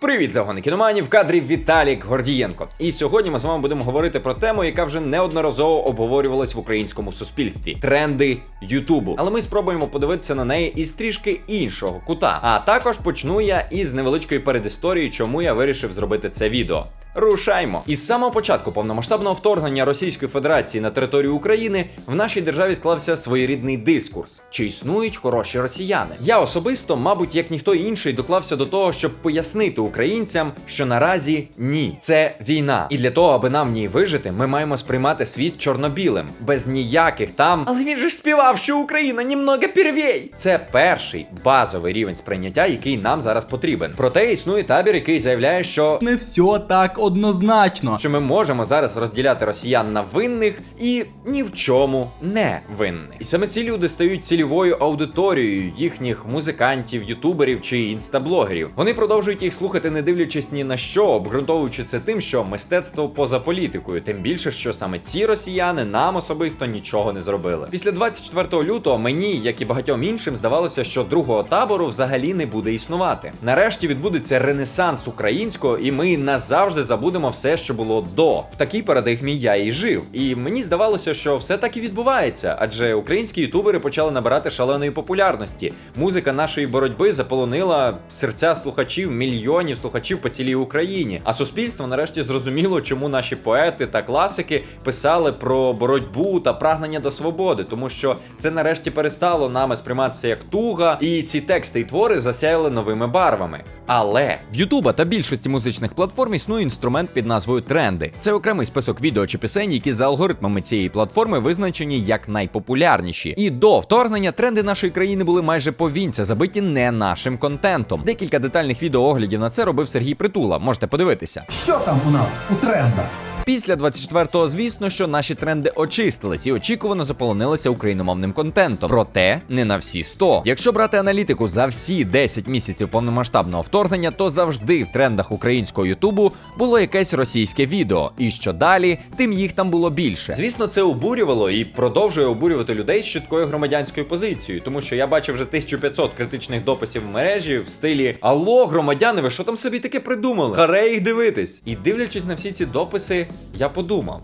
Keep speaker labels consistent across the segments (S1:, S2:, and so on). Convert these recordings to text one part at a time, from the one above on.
S1: Привіт, загони кіноманів, в кадрі Віталік Гордієнко. І сьогодні ми з вами будемо говорити про тему, яка вже неодноразово обговорювалась в українському суспільстві тренди Ютубу. Але ми спробуємо подивитися на неї із трішки іншого кута. А також почну я із невеличкої передісторії, чому я вирішив зробити це відео. Рушаймо! Із самого початку повномасштабного вторгнення Російської Федерації на територію України в нашій державі склався своєрідний дискурс: чи існують хороші росіяни? Я особисто, мабуть, як ніхто інший, доклався до того, щоб пояснити українцям, що наразі ні, це війна. І для того, аби нам в ній вижити, ми маємо сприймати світ чорно-білим, без ніяких там. Але він же ж співав, що Україна німного первей. Це перший базовий рівень сприйняття, який нам зараз потрібен. Проте існує табір, який заявляє, що
S2: Не все так однозначно.
S1: що ми можемо зараз розділяти росіян на винних і ні в чому не винних. І саме ці люди стають цільовою аудиторією їхніх музикантів, ютуберів чи інстаблогерів. Вони продовжують їх слухати, не дивлячись ні на що, обґрунтовуючи це тим, що мистецтво поза політикою, тим більше, що саме ці росіяни нам особисто нічого не зробили. Після 24 лютого мені, як і багатьом іншим, здавалося, що другого табору взагалі не буде існувати. Нарешті відбудеться ренесанс українського, і ми назавжди забудемо все, що було до. В такій парадигмі я і жив. І мені здавалося, що все так і відбувається, адже українські ютубери почали набирати шаленої популярності. Музика нашої боротьби заполонила серця слухачів, мільйонів слухачів по цілій Україні. А суспільство нарешті зрозуміло, чому наші поети та класики писали про боротьбу та прагнення до свободи, тому що це нарешті перестало нами сприйматися як туга, і ці тексти і твори засяяли новими барвами. Але в Ютуба та більшості музичних платформ існує інструмент під назвою тренди. Це окремий список відео чи пісень, які за алгоритмами цієї платформи визначені як найпопулярніші. І до вторгнення тренди нашої країни були майже повінця, забиті не нашим контентом. Декілька детальних відеооглядів на це робив Сергій Притула. Можете подивитися.
S3: Що там у нас у трендах?
S1: Після 24-го, звісно, що наші тренди очистились і очікувано заполонилися україномовним контентом. Проте не на всі 100. Якщо брати аналітику за всі 10 місяців повномасштабного вторгнення, то завжди в трендах українського Ютубу було якесь російське відео. І що далі, тим їх там було більше. Звісно, це обурювало і продовжує обурювати людей з чіткою громадянською позицією, тому що я бачив вже 1500 критичних дописів в мережі в стилі Алло, громадяни, ви що там собі таке придумали? Харе їх дивитись. І дивлячись на всі ці дописи, я подумав.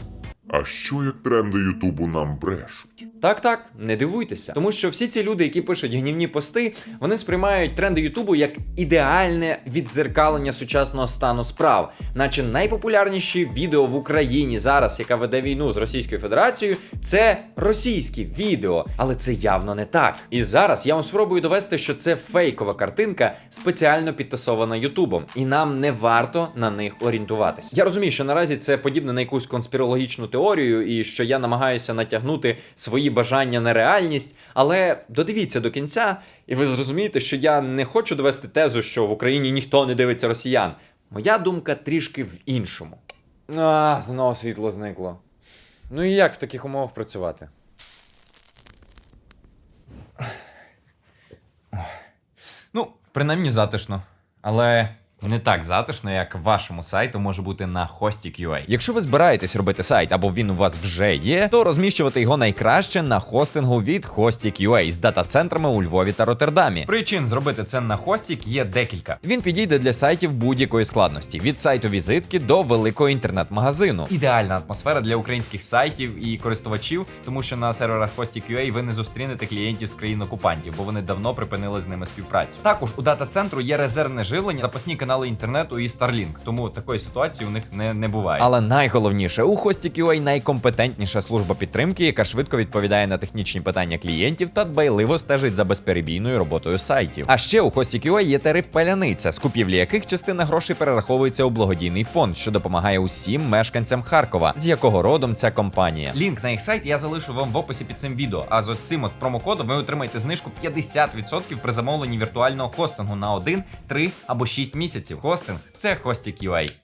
S4: А що як тренди Ютубу нам брешуть?
S1: Так, так, не дивуйтеся. Тому що всі ці люди, які пишуть гнівні пости, вони сприймають тренди Ютубу як ідеальне віддзеркалення сучасного стану справ, наче найпопулярніші відео в Україні зараз, яка веде війну з Російською Федерацією, це російські відео. Але це явно не так. І зараз я вам спробую довести, що це фейкова картинка, спеціально підтасована Ютубом, і нам не варто на них орієнтуватись. Я розумію, що наразі це подібне на якусь конспірологічну теорію, і що я намагаюся натягнути свої бажання на реальність, але додивіться до кінця, і ви зрозумієте, що я не хочу довести тезу, що в Україні ніхто не дивиться росіян. Моя думка трішки в іншому. А, знову світло зникло. Ну і як в таких умовах працювати? Ну, принаймні затишно. Але не так затишно, як вашому сайту може бути на Hostik.ua. Якщо ви збираєтесь робити сайт або він у вас вже є, то розміщувати його найкраще на хостингу від Hostik.ua з дата-центрами у Львові та Роттердамі. Причин зробити це на Hostik є декілька. Він підійде для сайтів будь-якої складності від сайту візитки до великого інтернет-магазину. Ідеальна атмосфера для українських сайтів і користувачів, тому що на серверах Hostik.ua ви не зустрінете клієнтів з країн окупантів, бо вони давно припинили з ними співпрацю. Також у дата-центру є резервне живлення, запасні канали інтернету і Starlink, тому такої ситуації у них не, не буває. Але найголовніше у Hostik.ua найкомпетентніша служба підтримки, яка швидко відповідає на технічні питання клієнтів та дбайливо стежить за безперебійною роботою сайтів. А ще у Hostik.ua є тариф паляниця, з купівлі яких частина грошей перераховується у благодійний фонд, що допомагає усім мешканцям Харкова, з якого родом ця компанія. Лінк на їх сайт я залишу вам в описі під цим відео. А з цим от промокодом ви отримаєте знижку 50% при замовленні віртуального хостингу на 1, 3 або 6 місяців. Хостинг це Hostik.ua.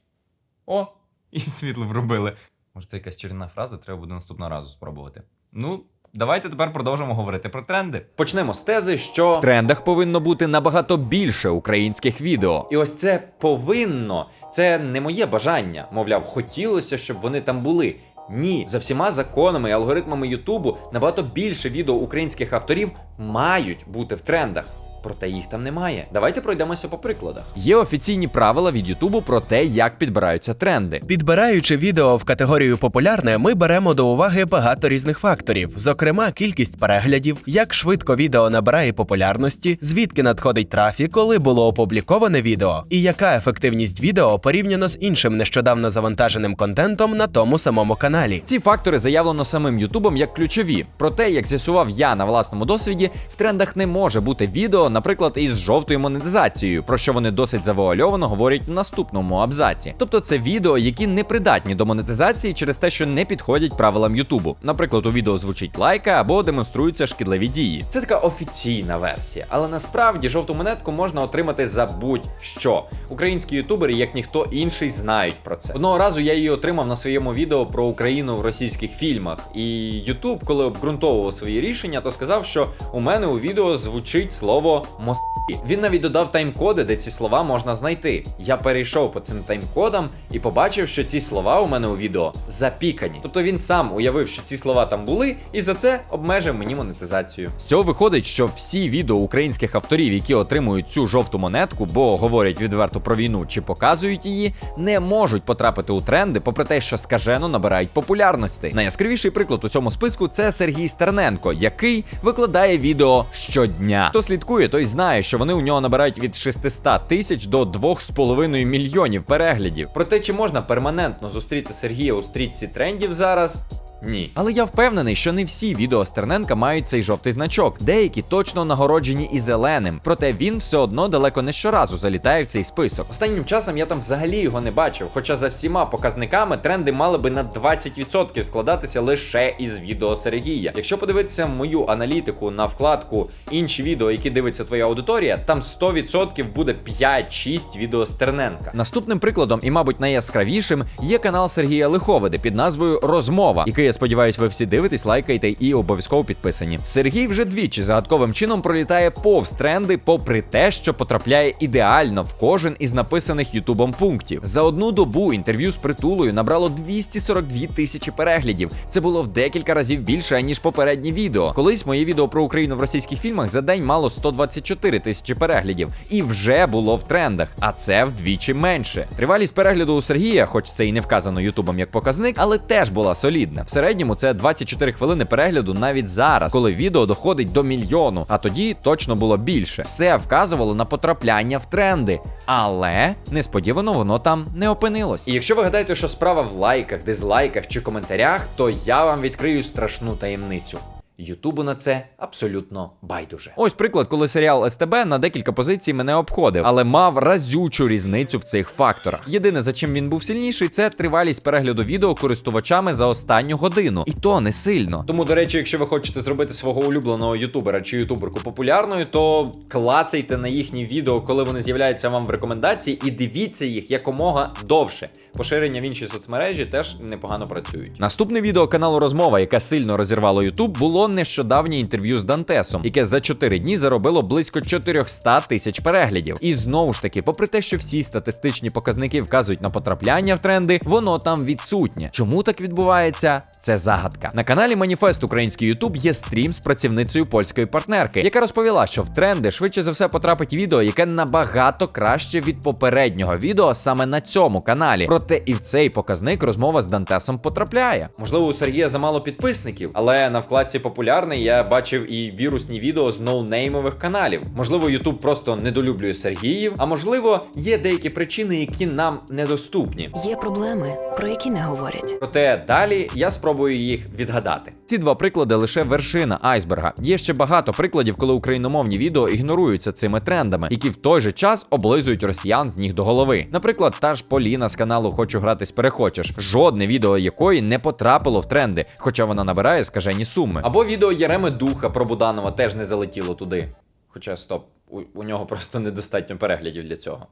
S1: О, і світло врубили. Може, це якась чарівна фраза, треба буде наступного разу спробувати. Ну, давайте тепер продовжимо говорити про тренди. Почнемо з тези, що в трендах повинно бути набагато більше українських відео. І ось це повинно. Це не моє бажання. Мовляв, хотілося, щоб вони там були. Ні, за всіма законами і алгоритмами Ютубу набагато більше відео українських авторів мають бути в трендах. Проте їх там немає. Давайте пройдемося по прикладах. Є офіційні правила від Ютубу про те, як підбираються тренди.
S5: Підбираючи відео в категорію популярне, ми беремо до уваги багато різних факторів, зокрема кількість переглядів, як швидко відео набирає популярності, звідки надходить трафік, коли було опубліковане відео, і яка ефективність відео порівняно з іншим нещодавно завантаженим контентом на тому самому каналі.
S1: Ці фактори заявлено самим Ютубом як ключові. Проте, як з'ясував я на власному досвіді, в трендах не може бути відео, наприклад, із жовтою монетизацією, про що вони досить завуальовано говорять в наступному абзаці. Тобто це відео, які не придатні до монетизації через те, що не підходять правилам Ютубу. Наприклад, у відео звучить лайка або демонструються шкідливі дії. Це така офіційна версія, але насправді жовту монетку можна отримати за будь-що. Українські ютубери, як ніхто інший, знають про це. Одного разу я її отримав на своєму відео про Україну в російських фільмах. І Ютуб, коли обґрунтовував свої рішення, то сказав, що у мене у відео звучить слово মোস্তাক Він навіть додав тайм-коди, де ці слова можна знайти. Я перейшов по цим тайм-кодам і побачив, що ці слова у мене у відео запікані. Тобто він сам уявив, що ці слова там були, і за це обмежив мені монетизацію. З цього виходить, що всі відео українських авторів, які отримують цю жовту монетку, бо говорять відверто про війну чи показують її, не можуть потрапити у тренди, попри те, що скажено набирають популярності. Найяскравіший приклад у цьому списку це Сергій Стерненко, який викладає відео щодня. Хто слідкує, той знає, що вони у нього набирають від 600 тисяч до 2,5 мільйонів переглядів. Проте чи можна перманентно зустріти Сергія у стрічці трендів зараз? Ні. Але я впевнений, що не всі відео Стерненка мають цей жовтий значок. Деякі точно нагороджені і зеленим. Проте він все одно далеко не щоразу залітає в цей список. Останнім часом я там взагалі його не бачив. Хоча за всіма показниками тренди мали би на 20% складатися лише із відео Сергія. Якщо подивитися мою аналітику на вкладку інші відео, які дивиться твоя аудиторія, там 100% буде 5-6 відео Стерненка. Наступним прикладом, і, мабуть, найяскравішим, є канал Сергія Лиховиди під назвою Розмова, який я сподіваюсь, ви всі дивитесь, лайкаєте і обов'язково підписані. Сергій вже двічі загадковим чином пролітає повз тренди, попри те, що потрапляє ідеально в кожен із написаних Ютубом пунктів. За одну добу інтерв'ю з притулою набрало 242 тисячі переглядів. Це було в декілька разів більше ніж попереднє відео. Колись моє відео про Україну в російських фільмах за день мало 124 тисячі переглядів і вже було в трендах, а це вдвічі менше. Тривалість перегляду у Сергія, хоч це і не вказано Ютубом як показник, але теж була солідна. Середньому це 24 хвилини перегляду навіть зараз, коли відео доходить до мільйону, а тоді точно було більше. Все вказувало на потрапляння в тренди, але несподівано воно там не опинилось. І якщо ви гадаєте, що справа в лайках, дизлайках чи коментарях, то я вам відкрию страшну таємницю. Ютубу на це абсолютно байдуже. Ось приклад, коли серіал СТБ на декілька позицій мене обходив, але мав разючу різницю в цих факторах. Єдине, за чим він був сильніший, це тривалість перегляду відео користувачами за останню годину, і то не сильно. Тому, до речі, якщо ви хочете зробити свого улюбленого ютубера чи ютуберку популярною, то клацайте на їхні відео, коли вони з'являються вам в рекомендації, і дивіться їх якомога довше. Поширення в інші соцмережі теж непогано працюють. Наступне відео каналу Розмова, яке сильно розірвало Ютуб, було нещодавнє інтерв'ю з Дантесом, яке за 4 дні заробило близько 400 тисяч переглядів. І знову ж таки, попри те, що всі статистичні показники вказують на потрапляння в тренди, воно там відсутнє. Чому так відбувається? Це загадка. На каналі Маніфест Український Ютуб є стрім з працівницею польської партнерки, яка розповіла, що в тренди швидше за все потрапить відео, яке набагато краще від попереднього відео саме на цьому каналі. Проте і в цей показник розмова з Дантесом потрапляє. Можливо, у Сергія замало підписників, але на вкладці популярний я бачив і вірусні відео з ноунеймових каналів. Можливо, Ютуб просто недолюблює Сергіїв, а можливо, є деякі причини, які нам недоступні.
S6: Є проблеми, про які не говорять.
S1: Проте далі я спробую їх відгадати. Ці два приклади лише вершина айсберга. Є ще багато прикладів, коли україномовні відео ігноруються цими трендами, які в той же час облизують росіян з ніг до голови. Наприклад, та ж Поліна з каналу Хочу гратись перехочеш, жодне відео якої не потрапило в тренди, хоча вона набирає скажені суми. Або відео Єреми Духа про Буданова теж не залетіло туди. Хоча стоп, у, у нього просто недостатньо переглядів для цього.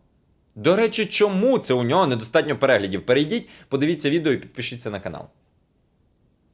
S1: До речі, чому це у нього недостатньо переглядів? Перейдіть, подивіться відео і підпишіться на канал.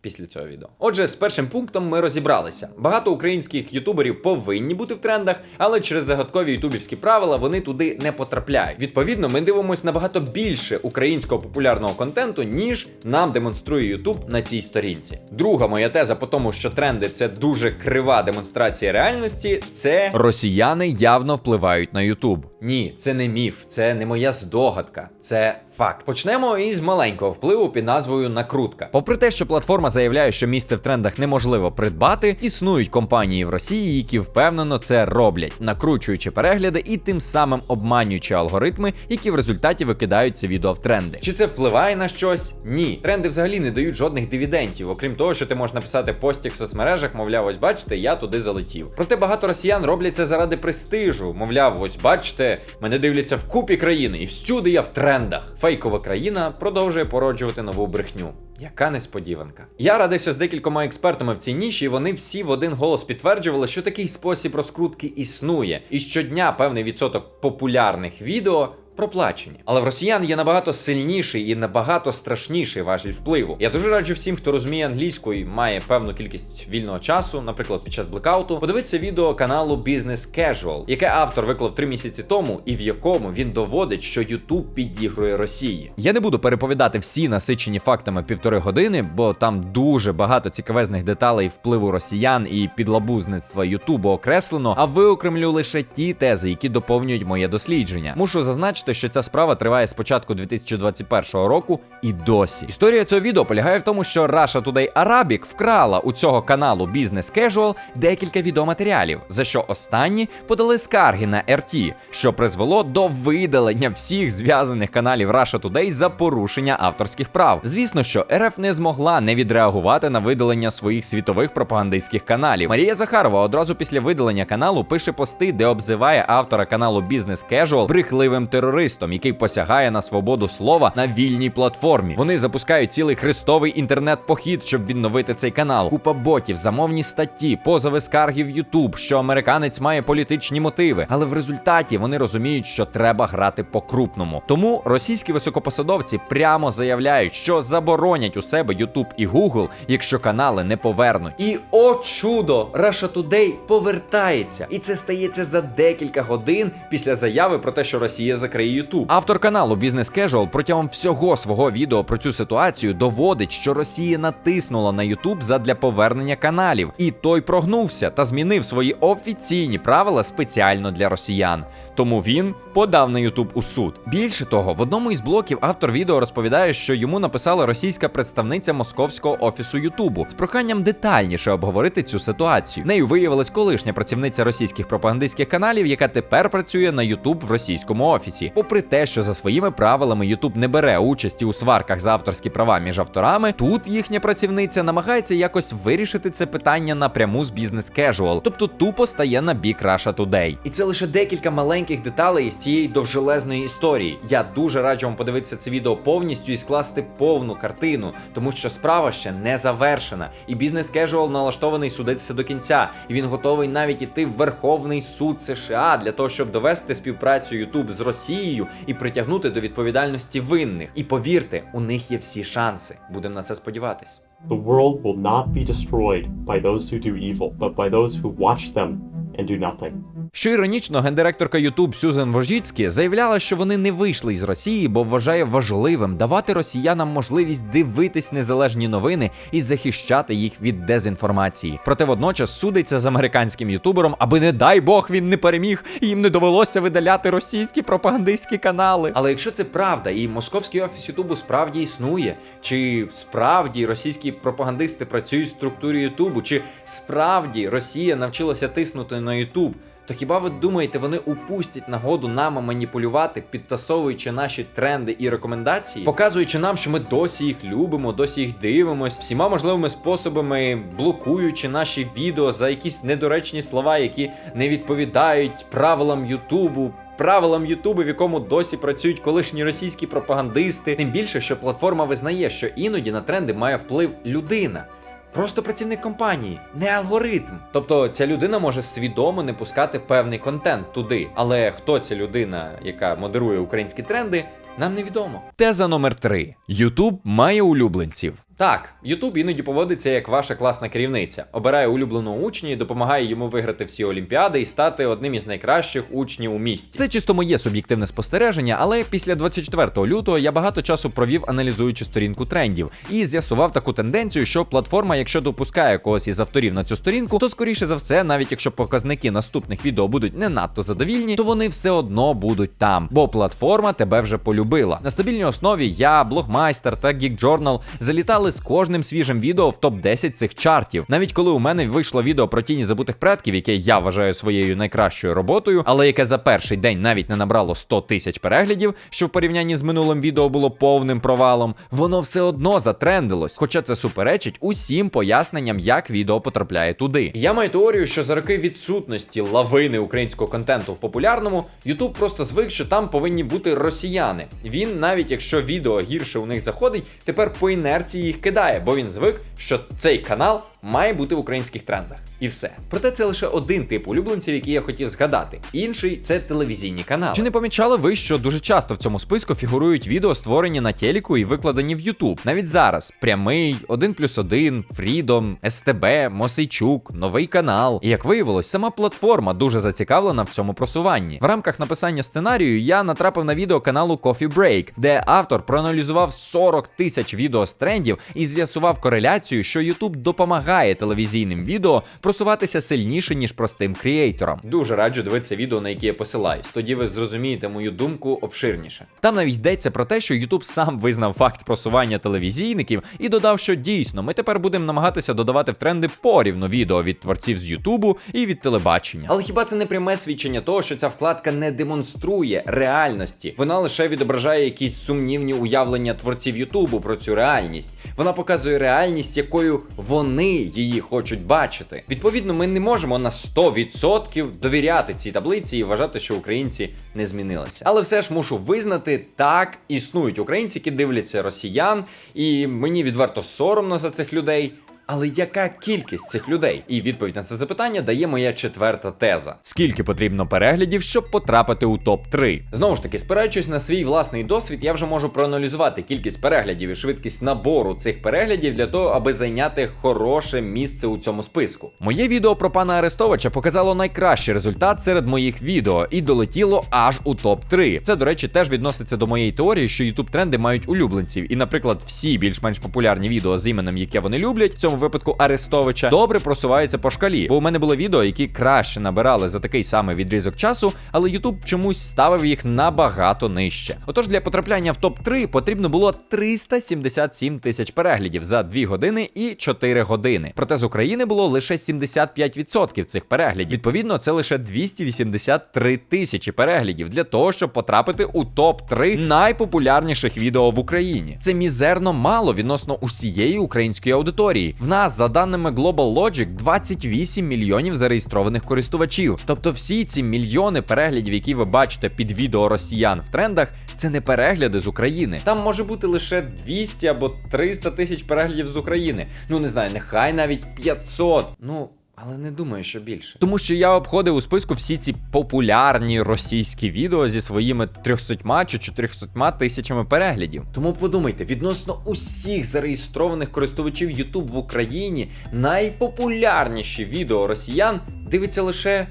S1: Після цього відео. Отже, з першим пунктом ми розібралися. Багато українських ютуберів повинні бути в трендах, але через загадкові ютубівські правила вони туди не потрапляють. Відповідно, ми дивимося набагато більше українського популярного контенту, ніж нам демонструє Ютуб на цій сторінці. Друга моя теза по тому, що тренди це дуже крива демонстрація реальності. Це росіяни явно впливають на Ютуб. Ні, це не міф, це не моя здогадка, це факт. Почнемо із маленького впливу під назвою накрутка. Попри те, що платформа заявляє, що місце в трендах неможливо придбати, існують компанії в Росії, які впевнено це роблять, накручуючи перегляди і тим самим обманюючи алгоритми, які в результаті викидають це відео в тренди. Чи це впливає на щось? Ні. Тренди взагалі не дають жодних дивідендів, окрім того, що ти можеш написати постік в соцмережах, мовляв, ось бачите, я туди залетів. Проте багато росіян роблять це заради престижу. Мовляв, ось бачите, мене дивляться в купі країни, і всюди я в трендах. Фейкова країна продовжує породжувати нову брехню. Яка несподіванка. Я радився з декількома експертами в цій ніші, і вони всі в один голос підтверджували, що такий спосіб розкрутки існує, і щодня певний відсоток популярних відео. Проплачені, але в росіян є набагато сильніший і набагато страшніший важіль впливу. Я дуже раджу всім, хто розуміє англійську і має певну кількість вільного часу, наприклад, під час блекауту, подивитися відео каналу Business Casual, яке автор виклав три місяці тому, і в якому він доводить, що YouTube підігрує Росії. Я не буду переповідати всі насичені фактами півтори години, бо там дуже багато цікавезних деталей впливу росіян і підлабузництва Ютубу окреслено. А виокремлю лише ті тези, які доповнюють моє дослідження. Мушу зазначити, що ця справа триває з початку 2021 року і досі. Історія цього відео полягає в тому, що Russia Today Arabic вкрала у цього каналу Business Casual декілька відеоматеріалів, за що останні подали скарги на RT, що призвело до видалення всіх зв'язаних каналів Russia Today за порушення авторських прав. Звісно, що РФ не змогла не відреагувати на видалення своїх світових пропагандистських каналів. Марія Захарова одразу після видалення каналу пише пости, де обзиває автора каналу Business Casual брехливим терористом, який посягає на свободу слова на вільній платформі. Вони запускають цілий хрестовий інтернет-похід, щоб відновити цей канал. Купа ботів, замовні статті, позови скарги в Ютуб, що американець має політичні мотиви. Але в результаті вони розуміють, що треба грати по-крупному. Тому російські високопосадовці прямо заявляють, що заборонять у себе Ютуб і Google, якщо канали не повернуть. І о чудо! Russia Today повертається, і це стається за декілька годин після заяви про те, що Росія закриє YouTube. Автор каналу Business Casual протягом всього свого відео про цю ситуацію доводить, що Росія натиснула на YouTube задля повернення каналів, і той прогнувся та змінив свої офіційні правила спеціально для росіян. Тому він подав на YouTube у суд. Більше того, в одному із блоків автор відео розповідає, що йому написала російська представниця московського офісу Ютубу з проханням детальніше обговорити цю ситуацію. Нею виявилась колишня працівниця російських пропагандистських каналів, яка тепер працює на YouTube в російському офісі. Попри те, що за своїми правилами YouTube не бере участі у сварках за авторські права між авторами, тут їхня працівниця намагається якось вирішити це питання напряму з Business Casual, тобто тупо стає на бік Russia Today. І це лише декілька маленьких деталей із цієї довжелезної історії. Я дуже раджу вам подивитися це відео повністю і скласти повну картину, тому що справа ще не завершена. І Business Casual налаштований судитися до кінця, і він готовий навіть іти в Верховний суд США для того, щоб довести співпрацю YouTube з Росією і притягнути до відповідальності винних. І повірте, у них є всі шанси. Будемо на це сподіватись.
S7: The world will not be destroyed by those who do evil, but by those who watch them and do nothing.
S1: Що іронічно, гендиректорка YouTube Сюзен Вожіцькі заявляла, що вони не вийшли із Росії, бо вважає важливим давати росіянам можливість дивитись незалежні новини і захищати їх від дезінформації. Проте водночас судиться з американським ютубером, аби не дай Бог він не переміг, і їм не довелося видаляти російські пропагандистські канали. Але якщо це правда, і московський офіс Ютубу справді існує, чи справді російські пропагандисти працюють в структурі Ютубу, чи справді Росія навчилася тиснути на Ютуб. То хіба ви думаєте, вони упустять нагоду нами маніпулювати, підтасовуючи наші тренди і рекомендації, показуючи нам, що ми досі їх любимо, досі їх дивимось, всіма можливими способами блокуючи наші відео за якісь недоречні слова, які не відповідають правилам Ютубу. Правилам Ютубу, в якому досі працюють колишні російські пропагандисти, тим більше, що платформа визнає, що іноді на тренди має вплив людина. Просто працівник компанії, не алгоритм. Тобто ця людина може свідомо не пускати певний контент туди. Але хто ця людина, яка модерує українські тренди, нам невідомо. Теза номер 3. Ютуб має улюбленців. Так, Ютуб іноді поводиться як ваша класна керівниця, обирає улюбленого учня і допомагає йому виграти всі олімпіади і стати одним із найкращих учнів у місті. Це чисто моє суб'єктивне спостереження, але після 24 лютого я багато часу провів аналізуючи сторінку трендів і з'ясував таку тенденцію, що платформа, якщо допускає когось із авторів на цю сторінку, то скоріше за все, навіть якщо показники наступних відео будуть не надто задовільні, то вони все одно будуть там, бо платформа тебе вже полюбила. На стабільній основі я, блогмайстер та Geek Journal залітали з кожним свіжим відео в топ 10 цих чартів. Навіть коли у мене вийшло відео про тіні забутих предків, яке я вважаю своєю найкращою роботою, але яке за перший день навіть не набрало 100 тисяч переглядів, що в порівнянні з минулим відео було повним провалом, воно все одно затрендилось. Хоча це суперечить усім поясненням, як відео потрапляє туди. Я маю теорію, що за роки відсутності лавини українського контенту в популярному, YouTube просто звик, що там повинні бути росіяни. Він, навіть якщо відео гірше у них заходить, тепер по інерції їх кидає, бо він звик, що цей канал має бути в українських трендах. І все. Проте це лише один тип улюбленців, який я хотів згадати. Інший це телевізійні канали. Чи не помічали ви, що дуже часто в цьому списку фігурують відео, створені на телеку і викладені в YouTube? Навіть зараз прямий, 1 плюс 1, Freedom, СТБ, Мосейчук, новий канал. І як виявилось, сама платформа дуже зацікавлена в цьому просуванні. В рамках написання сценарію я натрапив на відео каналу Coffee Break, де автор проаналізував 40 тисяч відео з трендів і з'ясував кореляцію, що YouTube допомагає телевізійним відео просуватися сильніше, ніж простим кріейторам. Дуже раджу дивитися відео, на які я посилаюсь. Тоді ви зрозумієте мою думку обширніше. Там навіть йдеться про те, що YouTube сам визнав факт просування телевізійників і додав, що дійсно ми тепер будемо намагатися додавати в тренди порівну відео від творців з Ютубу і від телебачення. Але хіба це не пряме свідчення того, що ця вкладка не демонструє реальності? Вона лише відображає якісь сумнівні уявлення творців Ютубу про цю реальність. Вона показує реальність, якою вони її хочуть бачити. Відповідно, ми не можемо на 100% довіряти цій таблиці і вважати, що українці не змінилися. Але все ж мушу визнати, так існують українці, які дивляться росіян, і мені відверто соромно за цих людей. Але яка кількість цих людей? І відповідь на це запитання дає моя четверта теза. Скільки потрібно переглядів, щоб потрапити у топ 3 Знову ж таки, спираючись на свій власний досвід, я вже можу проаналізувати кількість переглядів і швидкість набору цих переглядів для того, аби зайняти хороше місце у цьому списку. Моє відео про пана Арестовича показало найкращий результат серед моїх відео і долетіло аж у топ 3 Це, до речі, теж відноситься до моєї теорії, що youtube тренди мають улюбленців, і, наприклад, всі більш-менш популярні відео з іменем, яке вони люблять, в цьому випадку Арестовича, добре просуваються по шкалі. Бо у мене було відео, які краще набирали за такий самий відрізок часу, але YouTube чомусь ставив їх набагато нижче. Отож, для потрапляння в топ 3 потрібно було 377 тисяч переглядів за 2 години і 4 години. Проте з України було лише 75% цих переглядів. Відповідно, це лише 283 тисячі переглядів для того, щоб потрапити у топ 3 найпопулярніших відео в Україні. Це мізерно мало відносно усієї української аудиторії. В нас, за даними Global Logic, 28 мільйонів зареєстрованих користувачів. Тобто всі ці мільйони переглядів, які ви бачите під відео росіян в трендах, це не перегляди з України. Там може бути лише 200 або 300 тисяч переглядів з України. Ну не знаю, нехай навіть 500. Ну. Але не думаю, що більше. Тому що я обходив у списку всі ці популярні російські відео зі своїми 300 чи 400 тисячами переглядів. Тому подумайте, відносно усіх зареєстрованих користувачів YouTube в Україні найпопулярніші відео росіян дивиться лише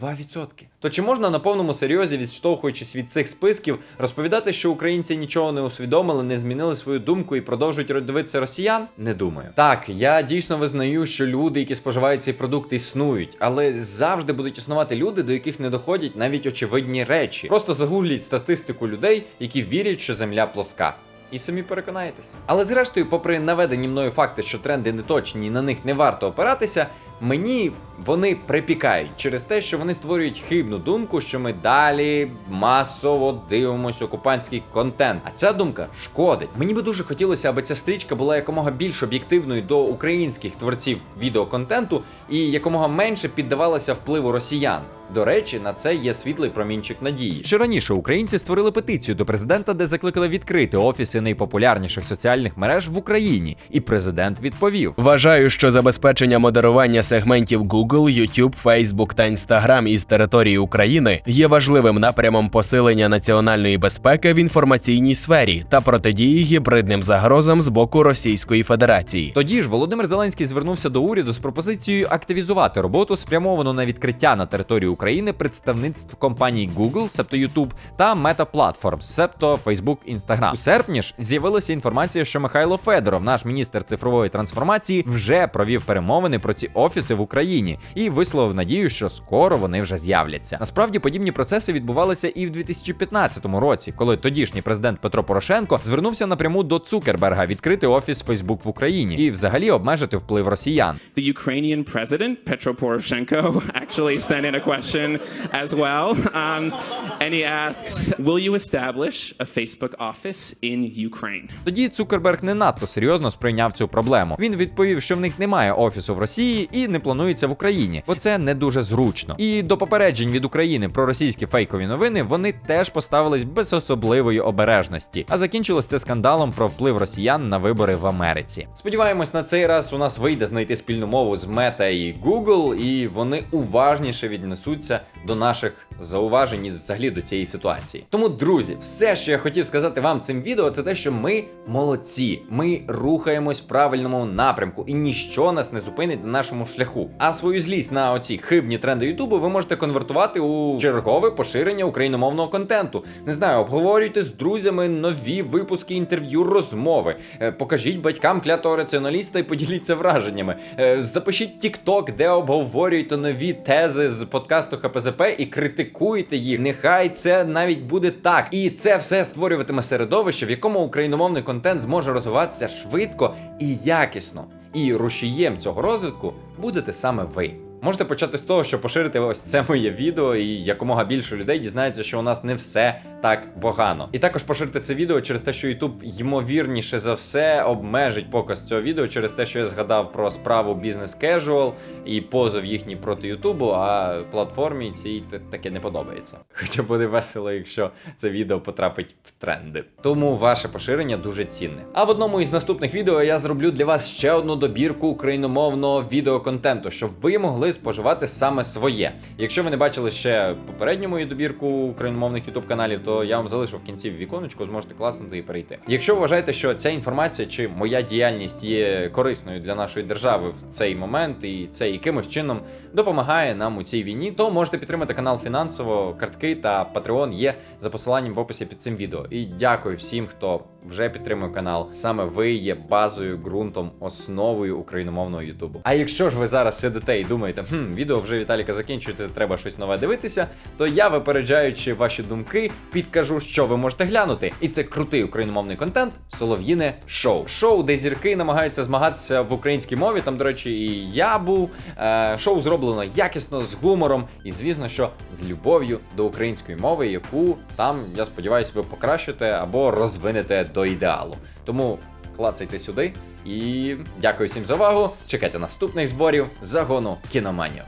S1: 2%. То чи можна на повному серйозі, відштовхуючись від цих списків, розповідати, що українці нічого не усвідомили, не змінили свою думку і продовжують дивитися росіян? Не думаю. Так, я дійсно визнаю, що люди, які споживають цей продукт, існують, але завжди будуть існувати люди, до яких не доходять навіть очевидні речі. Просто загугліть статистику людей, які вірять, що земля плоска. І самі переконаєтесь. Але зрештою, попри наведені мною факти, що тренди не точні і на них не варто опиратися, мені вони припікають через те, що вони створюють хибну думку, що ми далі масово дивимося окупантський контент. А ця думка шкодить. Мені би дуже хотілося, аби ця стрічка була якомога більш об'єктивною до українських творців відеоконтенту і якомога менше піддавалася впливу росіян. До речі, на це є світлий промінчик надії. Ще раніше українці створили петицію до президента, де закликали відкрити офіси найпопулярніших соціальних мереж в Україні, і президент відповів:
S5: Вважаю, що забезпечення модерування сегментів Google, YouTube, Facebook та Instagram із території України є важливим напрямом посилення національної безпеки в інформаційній сфері та протидії гібридним загрозам з боку Російської Федерації.
S1: Тоді ж Володимир Зеленський звернувся до уряду з пропозицією активізувати роботу, спрямовану на відкриття на території України представництв компаній Google, себто YouTube, та Meta Platforms, себто Facebook, Instagram. У серпні ж з'явилася інформація, що Михайло Федоров, наш міністр цифрової трансформації, вже провів перемовини про ці офіси в Україні і висловив надію, що скоро вони вже з'являться. Насправді подібні процеси відбувалися і в 2015 році, коли тодішній президент Петро Порошенко звернувся напряму до Цукерберга відкрити офіс Facebook в Україні і взагалі обмежити вплив росіян.
S8: The Ukrainian president, Petro Poroshenko, actually sent in a question as well. Um, and he asks Will you establish a Facebook office in Ukraine?
S1: Тоді Цукерберг не надто серйозно сприйняв цю проблему. Він відповів, що в них немає офісу в Росії і не планується в Україні, бо це не дуже зручно. І до попереджень від України про російські фейкові новини вони теж поставились без особливої обережності. А закінчилось це скандалом про вплив росіян на вибори в Америці. Сподіваємось, на цей раз у нас вийде знайти спільну мову з Meta і Google, і вони уважніше віднесуться до наших зауважень і взагалі до цієї ситуації. Тому, друзі, все, що я хотів сказати вам цим відео, це те, що ми молодці. Ми рухаємось в правильному напрямку, і ніщо нас не зупинить на нашому шляху. А свою злість на оці хибні тренди Ютубу ви можете конвертувати у чергове поширення україномовного контенту. Не знаю, обговорюйте з друзями нові випуски інтерв'ю, розмови. Е, Покажіть батькам клятого раціоналіста і поділіться враженнями. Е, Запишіть TikTok, де обговорюєте нові тези з подкасту ХПЗП і критикуйте їх. Нехай це навіть буде так. І це все створюватиме середовище, в якому україномовний контент зможе розвиватися швидко і якісно. І рушієм цього розвитку будете саме ви. Можете почати з того, що поширити ось це моє відео, і якомога більше людей дізнається, що у нас не все так погано. І також поширити це відео через те, що YouTube ймовірніше за все обмежить показ цього відео через те, що я згадав про справу Business Casual і позов їхній проти Ютубу, а платформі цій таке не подобається. Хоча буде весело, якщо це відео потрапить в тренди. Тому ваше поширення дуже цінне. А в одному із наступних відео я зроблю для вас ще одну добірку україномовного відеоконтенту, щоб ви могли споживати саме своє. Якщо ви не бачили ще попередню мою добірку україномовних youtube каналів, то я вам залишу в кінці віконечку, зможете класнути і перейти. Якщо вважаєте, що ця інформація чи моя діяльність є корисною для нашої держави в цей момент, і це якимось чином допомагає нам у цій війні, то можете підтримати канал фінансово, картки та Patreon є за посиланням в описі під цим відео. І дякую всім, хто вже підтримує канал. Саме ви є базою, ґрунтом, основою україномовного Ютубу. А якщо ж ви зараз сидите і думаєте, хм, відео вже Віталіка закінчується, треба щось нове дивитися, то я, випереджаючи ваші думки, підкажу, що ви можете глянути. І це крутий україномовний контент Солов'їне шоу. Шоу, де зірки намагаються змагатися в українській мові. Там, до речі, і я був. Е, шоу зроблено якісно, з гумором, і звісно, що з любов'ю до української мови, яку там, я сподіваюся, ви покращите або розвинете до ідеалу. Тому клацайте сюди і дякую всім за увагу. Чекайте наступних зборів загону кіноманію.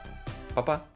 S1: Па-па!